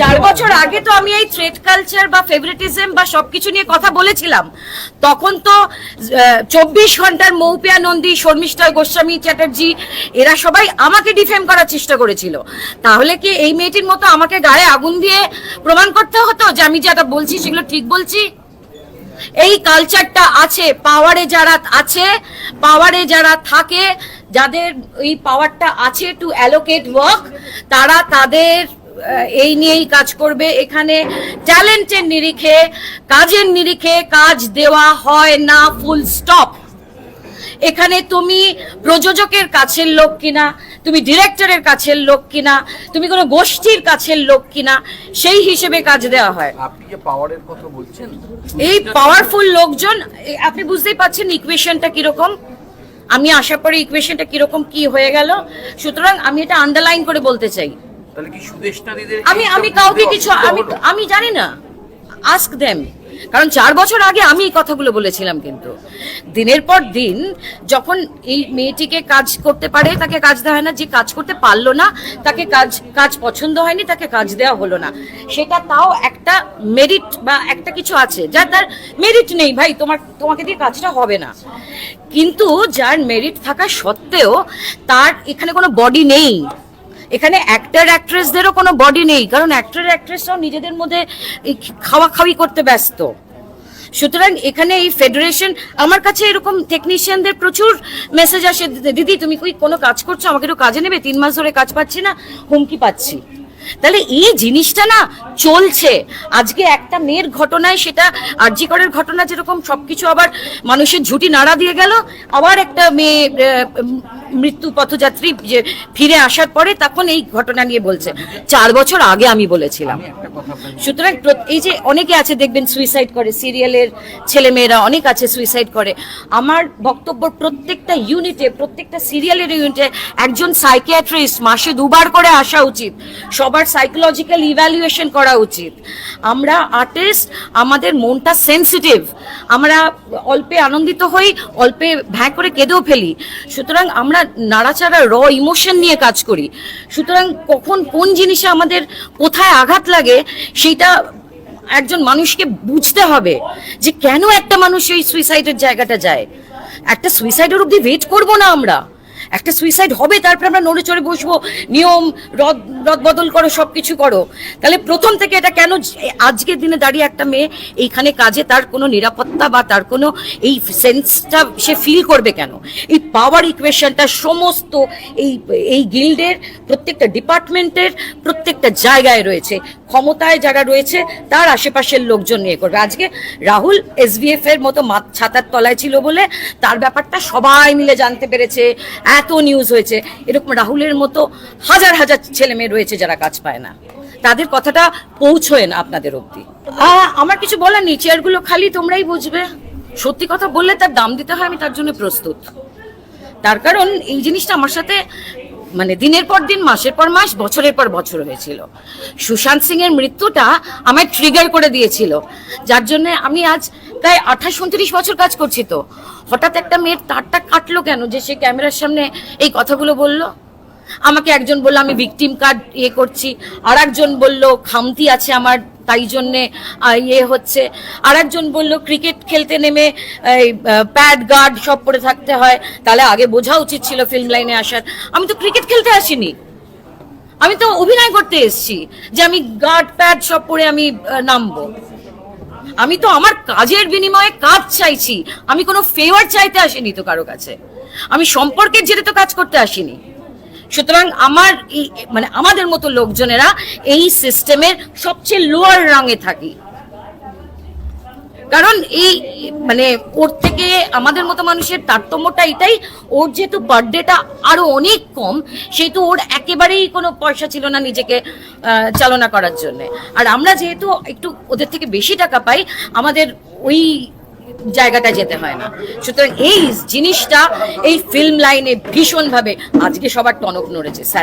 চার বছর আগে তো আমি এই থ্রেড কালচার বা ফেভারিটিজম বা সবকিছু নিয়ে কথা বলেছিলাম। তখন তো চব্বিশ ঘণ্টার মৌপিয়া নন্দী, শর্মিষ্ঠা গোস্বামী চ্যাটার্জি, এরা সবাই আমাকে ডিফেম করার চেষ্টা করেছিল। তাহলে কি এই মেয়েটির মতো আমাকে গায়ে আগুন দিয়ে প্রমাণ করতে হতো যে আমি যেটা বলছি সেগুলো ঠিক বলছি? এই কালচারটা আছে পাওয়ারে যারা আছে পাওয়ারে যারা থাকে, যাদের এই পাওয়ারটা আছে টু অ্যালোকেট ওয়ার্ক তারা তাদের এই নিয়েই কাজ করবে। এখানে ট্যালেন্টের নিরিখে কাজের নিরিখে কাজ দেওয়া হয় না ফুল স্টপ। এখানে তুমি প্রযোজকের কাছের লোক কিনা তুমি ডিরেক্টরের কাছের লোক কিনা তুমি কোনো গোষ্ঠীর কাছের লোক কিনা সেই হিসেবে কাজ দেওয়া হয়। আপনি যে পাওয়ারের কথা বলছেন এই পাওয়ারফুল লোকজন আপনি বুঝতেই পারছেন ইকুয়েশনটা কীরকম। আমি আশা করি ইকুয়েশনটা কীরকম কি হয়ে গেল। সুতরাং আমি এটা আন্ডারলাইন করে বলতে চাই। তাহলে কি আমি আমি কাউকে কিছু আমি আমি জানি না। আস্ক দেম কারণ চার বছর আগে আমি এই কথাগুলো বলেছিলাম কিন্তু। দিনের পর দিন যখন এই মেয়েটিকে কাজ করতে পারে তাকে কাজ দেওয়া হয় না যে কাজ করতে পারল না তাকে কাজ কাজ পছন্দ হয়নি তাকে কাজ দেওয়া হলো না। সেটা তাও একটা মেরিট বা একটা কিছু আছে যার তার মেরিট নেই। ভাই তোমার তোমাকে দিয়ে কাজটা হবে না। কিন্তু যার মেরিট থাকা সত্ত্বেও তার এখানে কোনো বডি নেই। এখানে অ্যাক্টার অ্যাক্ট্রেসদেরও কোনো বডি নেই, কারণ অ্যাক্টার অ্যাক্ট্রেসরাও নিজেদের মধ্যে খাওয়া খাওয়ি করতে ব্যস্ত। সুতরাং এখানে এই ফেডারেশন আমার কাছে এরকম টেকনিশিয়ানদের প্রচুর মেসেজ আসে দিদি, তুমি কি কোনো কাজ করছ? আমাকে একটু কাজে নেবে? তিন মাস ধরে কাজ পাচ্ছি না, হুমকি পাচ্ছি। তাহলে এই জিনিসটা না চলছে। আজকে একটা মেয়ের ঘটনায় সেটা আরজিকরের ঘটনা যেরকম সবকিছু আবার মানুষের ঝুটি নাড়া দিয়ে গেল। আবার একটা মেয়ে মৃত্যু পথযাত্রী যে ফিরে আসার পরে তখন এই ঘটনা নিয়ে বলছে। চার বছর আগে আমি বলেছিলাম। সুতরাং এই যে অনেকে আছে দেখবেন সুইসাইড করে সিরিয়ালের ছেলে মেয়েরা অনেক আছে সুইসাইড করে। আমার বক্তব্য প্রত্যেকটা ইউনিটে প্রত্যেকটা সিরিয়ালের ইউনিটে একজন সাইকিয়াট্রিস্ট মাসে দুবার করে আসা উচিত। সবার সাইকোলজিক্যাল ইভ্যালুয়েশন করা উচিত। আমরা আর্টিস্ট আমাদের মনটা সেন্সিটিভ আমরা অল্পে আনন্দিত হই, অল্পে ভ্যাঁ করে কেঁদেও ফেলি। সুতরাং আমরা নাড়াচাড়া র ইমোশন নিয়ে কাজ করি। সুতরাং কখন কোন জিনিসে আমাদের কোথায় আঘাত লাগে, সেইটা একজন মানুষকে বুঝতে হবে যে কেন একটা মানুষ ওই সুইসাইডের জায়গাটা যায়। একটা সুইসাইডের অব্দি ওয়েট করব না আমরা। একটা সুইসাইড হবে, তারপরে আমরা নড়ে চড়ে বসবো, নিয়ম, রদ রদ বদল করো সব কিছু করো। তাহলে প্রথম থেকে এটা কেন আজকের দিনে দাঁড়িয়ে একটা মেয়ে এইখানে কাজে তার কোনো নিরাপত্তা বা তার কোনো এই সেন্সটা সে ফিল করবে কেন? এই পাওয়ার ইকুয়েশনটা সমস্ত এই এই গিল্ডের প্রত্যেকটা ডিপার্টমেন্টের প্রত্যেকটা জায়গায় রয়েছে। ক্ষমতায় যারা রয়েছে, তার আশেপাশের লোকজন নিয়ে করবে। আজকে রাহুল এসভিএফ এর মতো ছাতার তলায় ছিল বলে তার ব্যাপারটা সবাই মিলে জানতে পেরেছে। এত নিউজ হয়েছে। এরকম রাহুলের মতো হাজার হাজার ছেলে মেয়ে রয়েছে যারা কাজ পায় না। তাদের কথাটা পৌঁছয় না আপনাদের অব্দি আমার কিছু বলার নেই চেয়ারগুলো খালি তোমরাই বুঝবে। সত্যি কথা বললে তার দাম দিতে হয়, আমি তার জন্য প্রস্তুত। তার কারণ এই জিনিসটা আমার সাথে মানে দিনের পর দিন, মাসের পর মাস, বছরের পর বছর হয়েছিল। সুশান্ত সিং এর মৃত্যুটা আমায় ট্রিগার করে দিয়েছিল। যার জন্য আমি আজ প্রায় আঠাশ, উনত্রিশ বছর কাজ করছি তো। হঠাৎ একটা মেয়ের তারটা কাটলো কেন যে সে ক্যামেরার সামনে এই কথাগুলো বলল? আমাকে একজন বলল, আমি ভিকটিম কার্ড ইয়ে করছি। আর একজন বলল, খামতি আছে আমার, তাই জন্যে ইয়ে হচ্ছে। আর একজন বলল, ক্রিকেট খেলতে নেমে প্যাড, গার্ড সব পরে থাকতে হয়। তাহলে আগে বোঝা উচিত ছিল ফিল্ম লাইনে আসার। আমি তো ক্রিকেট খেলতে আসিনি। আমি তো অভিনয় করতে এসেছি যে আমি গার্ড, প্যাড সব পরে আমি নামবো। আমি তো আমার কাজের বিনিময়ে কাজ চাইছি। আমি কোনো ফেভার চাইতে আসিনি তো কারও কাছে। আমি সম্পর্কের জেরে তো কাজ করতে আসিনি। সুতরাং আমার মানে আমাদের মতো লোকজনেরা এই সিস্টেমের সবচেয়ে লোয়ার রাঙে থাকি। কারণ এই মানে ওর থেকে আমাদের মতো মানুষের তারতম্যটা এটাই, ওর যেহেতু বার্থডেটা আরও অনেক কম, সেহেতু ওর একেবারেই কোনো পয়সা ছিল না নিজেকে চালনা করার জন্য। আর আমরা যেহেতু একটু ওদের থেকে বেশি টাকা পাই, আমাদের ওই জায়গাটা যেতে হয় না। সুতরাং এই জিনিসটা, এই ফিল্ম লাইনে ভীষণভাবে, আজকে সবার টনক নড়েছে, স্যার।